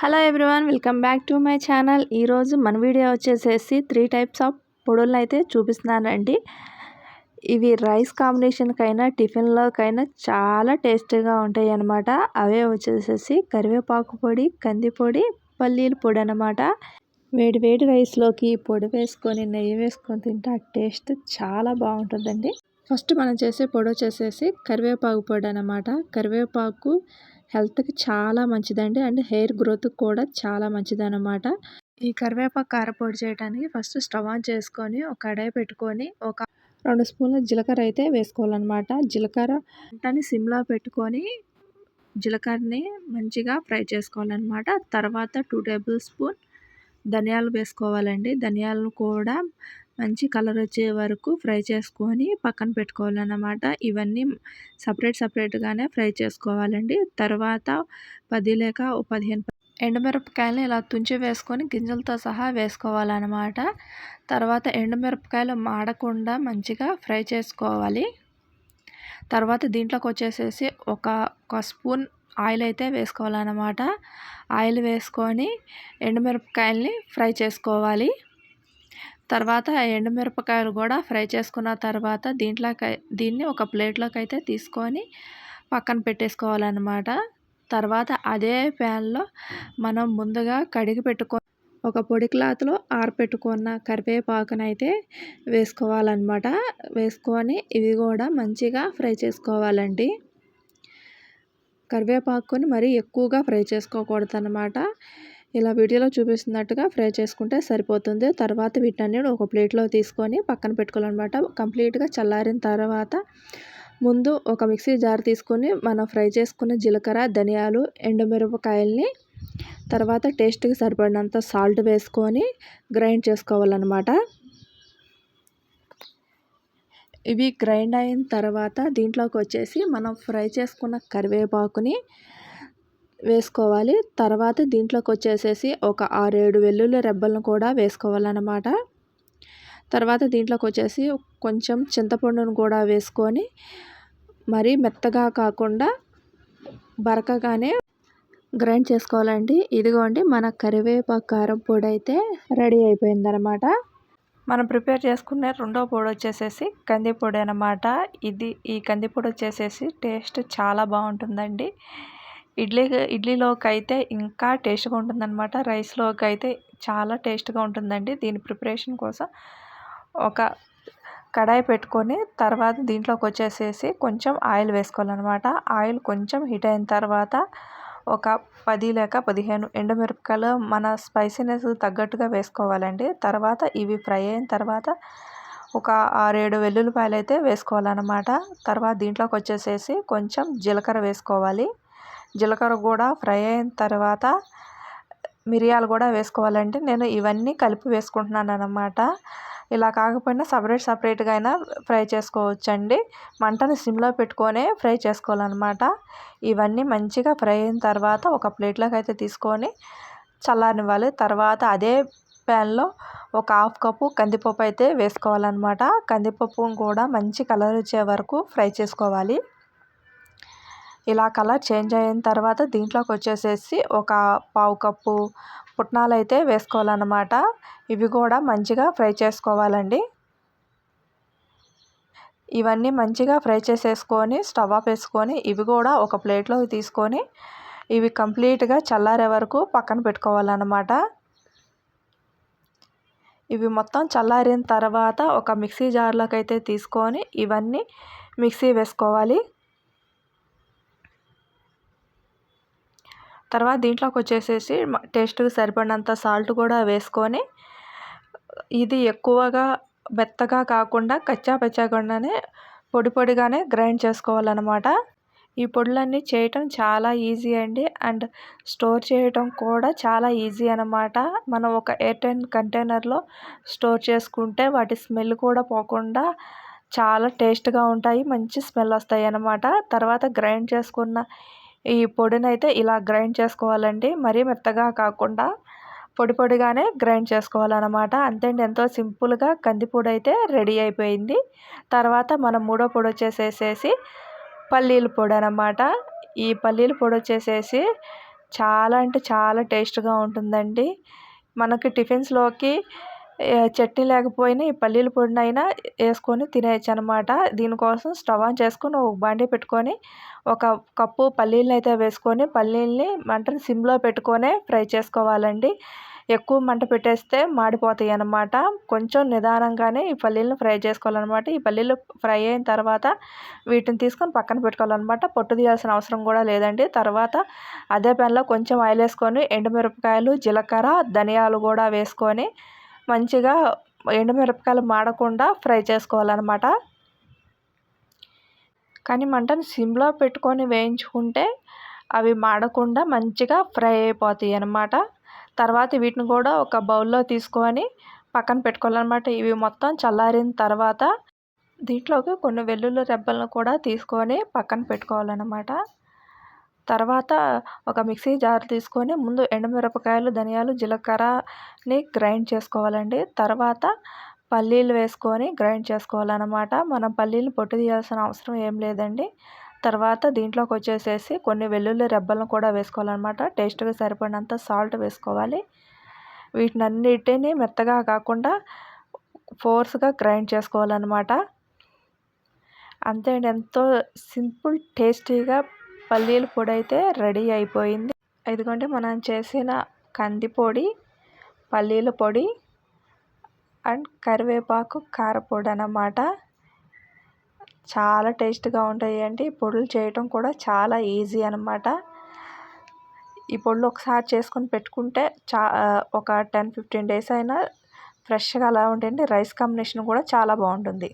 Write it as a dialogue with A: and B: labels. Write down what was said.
A: Hello everyone welcome back to my channel ఈరోజు మన video వచ్చేసేసి త్రీ టైప్స్ ఆఫ్ పొడులను అయితే చూపిస్తున్నానండి. ఇవి రైస్ కాంబినేషన్కైనా టిఫిన్లోకైనా చాలా టేస్టీగా ఉంటాయి అన్నమాట. అవే వచ్చేసేసి కరివేపాకు పొడి కంది పొడి పల్లీల పొడి అనమాట వేడి వేడి రైస్లోకి పొడి వేసుకొని నెయ్యి వేసుకొని తింటే ఆ టేస్ట్ చాలా బాగుంటుందండి. ఫస్ట్ మనం చేసే పొడి వచ్చేసేసి కరివేపాకు పొడి అనమాట కరివేపాకు హెల్త్కి చాలా మంచిదండి. అండ్ హెయిర్ గ్రోత్కి కూడా చాలా మంచిది అనమాట ఈ కరివేపాకు కారపొడి చేయడానికి ఫస్ట్ స్టవ్ ఆన్ చేసుకొని ఒక కడాయి పెట్టుకొని ఒక రెండు స్పూన్ల జీలకర్ర అయితే వేసుకోవాలన్నమాట. జీలకర్ర వంటని సిమ్లో పెట్టుకొని జీలకర్రని మంచిగా ఫ్రై చేసుకోవాలన్నమాట. తర్వాత టూ టేబుల్ స్పూన్ ధనియాలు వేసుకోవాలండి. ధనియాలను కూడా మంచి కలర్ వచ్చే వరకు ఫ్రై చేసుకొని పక్కన పెట్టుకోవాలన్నమాట. ఇవన్నీ సపరేట్ సపరేట్గానే ఫ్రై చేసుకోవాలండి. తర్వాత పది లేక పదిహేను ఎండుమిరపకాయలు ఇలా తుంచి వేసుకొని గింజలతో సహా వేసుకోవాలన్నమాట. తర్వాత ఎండుమిరపకాయలు మాడకుండా మంచిగా ఫ్రై చేసుకోవాలి. తర్వాత దీంట్లోకి వచ్చేసేసి ఒక ఒక స్పూన్ ఆయిల్ అయితే వేసుకోవాలన్నమాట. ఆయిల్ వేసుకొని ఎండుమిరపకాయల్ని ఫ్రై చేసుకోవాలి. తర్వాత ఎండుమిరపకాయలు కూడా ఫ్రై చేసుకున్న తర్వాత దీంట్లోకి దీన్ని ఒక ప్లేట్లోకి అయితే తీసుకొని పక్కన పెట్టేసుకోవాలన్నమాట. తర్వాత అదే ప్యాన్లో మనం ముందుగా కడిగి పెట్టుకో ఒక పొడి క్లాత్లో ఆరపెట్టుకున్న కరివేపాకునైతే వేసుకోవాలన్నమాట. వేసుకొని ఇవి కూడా మంచిగా ఫ్రై చేసుకోవాలండి. కరివేపాకుని మరీ ఎక్కువగా ఫ్రై చేసుకోకూడదు అనమాట ఇలా వీడియోలో చూపిస్తున్నట్టుగా ఫ్రై చేసుకుంటే సరిపోతుంది. తర్వాత వీటన్ని ఒక ప్లేట్లో తీసుకొని పక్కన పెట్టుకోవాలన్నమాట. కంప్లీట్గా చల్లారిన తర్వాత ముందు ఒక మిక్సీ జార్ తీసుకొని మనం ఫ్రై చేసుకున్న జీలకర్ర ధనియాలు ఎండుమిరపకాయల్ని తర్వాత టేస్ట్కి సరిపడినంత సాల్ట్ వేసుకొని గ్రైండ్ చేసుకోవాలన్నమాట. ఇవి గ్రైండ్ అయిన తర్వాత దీంట్లోకి వచ్చేసి మనం ఫ్రై చేసుకున్న కరివేపాకుని వేసుకోవాలి. తర్వాత దీంట్లోకి వచ్చేసేసి ఒక ఆరేడు వెల్లుల్లి రెబ్బలను కూడా వేసుకోవాలన్నమాట. తర్వాత దీంట్లోకి వచ్చేసి కొంచెం చింతపండును కూడా వేసుకొని మరీ మెత్తగా కాకుండా బరకగానే గ్రైండ్ చేసుకోవాలండి. ఇదిగోండి మన కరివేపాకు కారం పొడి అయితే రెడీ అయిపోయిందనమాట మనం ప్రిపేర్ చేసుకునే రెండో పొడి వచ్చేసేసి కందిపొడి అనమాట ఇది ఈ కందిపొడి వచ్చేసేసి టేస్ట్ చాలా బాగుంటుందండి. ఇడ్లీ ఇడ్లీలోకి అయితే ఇంకా టేస్ట్గా ఉంటుందన్నమాట. రైస్లోకి అయితే చాలా టేస్ట్గా ఉంటుందండి. దీని ప్రిపరేషన్ కోసం ఒక కడాయి పెట్టుకొని తర్వాత దీంట్లోకి వచ్చేసేసి కొంచెం ఆయిల్ వేసుకోవాలన్నమాట. ఆయిల్ కొంచెం హీట్ అయిన తర్వాత ఒక పది లేక పదిహేను ఎండుమిరపకాయలు మన స్పైసీనెస్ తగ్గట్టుగా వేసుకోవాలండి. తర్వాత ఇవి ఫ్రై అయిన తర్వాత ఒక ఆరేడు వెల్లుల్లిపాయలు అయితే వేసుకోవాలన్నమాట. తర్వాత దీంట్లోకి వచ్చేసేసి కొంచెం జీలకర్ర వేసుకోవాలి. జీలకర్ర కూడా ఫ్రై అయిన తర్వాత మిరియాలు కూడా వేసుకోవాలంటే నేను ఇవన్నీ కలిపి వేసుకుంటున్నాను అన్నమాట. ఇలా కాకపోయినా సపరేట్ సపరేట్గా అయినా ఫ్రై చేసుకోవచ్చండి. మంటని సిమ్లో పెట్టుకొని ఫ్రై చేసుకోవాలన్నమాట. ఇవన్నీ మంచిగా ఫ్రై అయిన తర్వాత ఒక ప్లేట్లోకి అయితే తీసుకొని చల్లారనివ్వాలి. తర్వాత అదే ప్యాన్లో ఒక హాఫ్ కప్పు కందిపప్పు అయితే వేసుకోవాలన్నమాట. కందిపప్పును కూడా మంచి కలర్ వచ్చే వరకు ఫ్రై చేసుకోవాలి. ఇలా కలర్ చేంజ్ అయిన తర్వాత దీంట్లోకి వచ్చేసేసి ఒక పావు కప్పు పుట్నాలు అయితే వేసుకోవాలన్నమాట. ఇవి కూడా మంచిగా ఫ్రై చేసుకోవాలండి. ఇవన్నీ మంచిగా ఫ్రై చేసేసుకొని స్టవ్ ఆఫ్ వేసుకొని ఇవి కూడా ఒక ప్లేట్లోకి తీసుకొని ఇవి కంప్లీట్గా చల్లారే వరకు పక్కన పెట్టుకోవాలన్నమాట. ఇవి మొత్తం చల్లారిన తర్వాత ఒక మిక్సీ జార్లోకి అయితే తీసుకొని ఇవన్నీ మిక్సీ వేసుకోవాలి. తర్వాత దీంట్లోకి వచ్చేసేసి టేస్ట్కి సరిపడినంత సాల్ట్ కూడా వేసుకొని ఇది ఎక్కువగా మెత్తగా కాకుండా కచ్చా పచ్చాకుండానే పొడి పొడిగానే గ్రైండ్ చేసుకోవాలన్నమాట. ఈ పొడులన్నీ చేయటం చాలా ఈజీ అండి. అండ్ స్టోర్ చేయటం కూడా చాలా ఈజీ అనమాట మనం ఒక ఎయిర్టైన్ కంటైనర్లో స్టోర్ చేసుకుంటే వాటి స్మెల్ కూడా పోకుండా చాలా టేస్ట్గా ఉంటాయి మంచి స్మెల్ వస్తాయి అన్నమాట తర్వాత గ్రైండ్ చేసుకున్న ఈ పొడిని అయితే ఇలా గ్రైండ్ చేసుకోవాలండి. మరీ మెత్తగా కాకుండా పొడి పొడిగానే గ్రైండ్ చేసుకోవాలన్నమాట. అంతే ఎంతో సింపుల్గా కందిపొడి అయితే రెడీ అయిపోయింది. తర్వాత మనం మూడో పొడి వచ్చేసేసేసి పల్లీల పొడి అనమాట ఈ పల్లీల పొడి వచ్చేసేసి చాలా అంటే చాలా టేస్ట్గా ఉంటుందండి. మనకి టిఫిన్స్లోకి చట్నీ లేకపోయినా ఈ పల్లీల పొడిని అయినా వేసుకొని తినేయచ్చు అనమాట దీనికోసం స్టవ్ ఆన్ చేసుకొని ఒక బాండీ పెట్టుకొని ఒక కప్పు పల్లీలను అయితే వేసుకొని పల్లీల్ని మంటని సిమ్లో పెట్టుకొనే ఫ్రై చేసుకోవాలండి. ఎక్కువ మంట పెట్టేస్తే మాడిపోతాయి అన్నమాట కొంచెం నిదానంగానే ఈ పల్లీలను ఫ్రై చేసుకోవాలన్నమాట ఈ పల్లీలు ఫ్రై అయిన తర్వాత వీటిని తీసుకొని పక్కన పెట్టుకోవాలన్నమాట పొట్టు తీయాల్సిన అవసరం కూడా లేదండి. తర్వాత అదే పెన్లో కొంచెం ఆయిల్ వేసుకొని ఎండుమిరపకాయలు జీలకర్ర ధనియాలు కూడా వేసుకొని మంచిగా ఎండుమిరపకాయలు మాడకుండా ఫ్రై చేసుకోవాలన్నమాట. కానీ మంటను సిమ్లో పెట్టుకొని వేయించుకుంటే అవి మాడకుండా మంచిగా ఫ్రై అయిపోతాయి అన్నమాట. తర్వాత వీటిని కూడా ఒక బౌల్లో తీసుకొని పక్కన పెట్టుకోవాలన్నమాట. ఇవి మొత్తం చల్లారిన తర్వాత దీంట్లోకి కొన్ని వెల్లుల్లి రెబ్బలను కూడా తీసుకొని పక్కన పెట్టుకోవాలన్నమాట. తర్వాత ఒక మిక్సీ జార్ తీసుకొని ముందు ఎండుమిరపకాయలు ధనియాలు జీలకర్రని గ్రైండ్ చేసుకోవాలండి. తర్వాత పల్లీలు వేసుకొని గ్రైండ్ చేసుకోవాలన్నమాట. మనం పల్లీలు పొట్టు తీయాల్సిన అవసరం ఏం లేదండి. తర్వాత దీంట్లోకి వచ్చేసేసి కొన్ని వెల్లుల్లి రెబ్బలను కూడా వేసుకోవాలన్నమాట. టేస్ట్గా సరిపడినంత సాల్ట్ వేసుకోవాలి. వీటినన్నిటిని మెత్తగా కాకుండా ఫోర్స్గా గ్రైండ్ చేసుకోవాలన్నమాట. అంతే అండి. ఎంతో సింపుల్ టేస్టీగా పల్లీల పొడి అయితే రెడీ అయిపోయింది. ఎందుకంటే మనం చేసిన కందిపొడి పల్లీల పొడి అండ్ కరివేపాకు కారపొడి అన్నమాట. చాలా టేస్ట్గా ఉంటాయండి. పొడులు చేయటం కూడా చాలా ఈజీ అనమాట ఈ పొడులు ఒకసారి చేసుకొని పెట్టుకుంటే చా ఒక టెన్ ఫిఫ్టీన్ డేస్ అయినా ఫ్రెష్గా అలా ఉంటాయండి రైస్ కాంబినేషన్ కూడా చాలా బాగుంటుంది.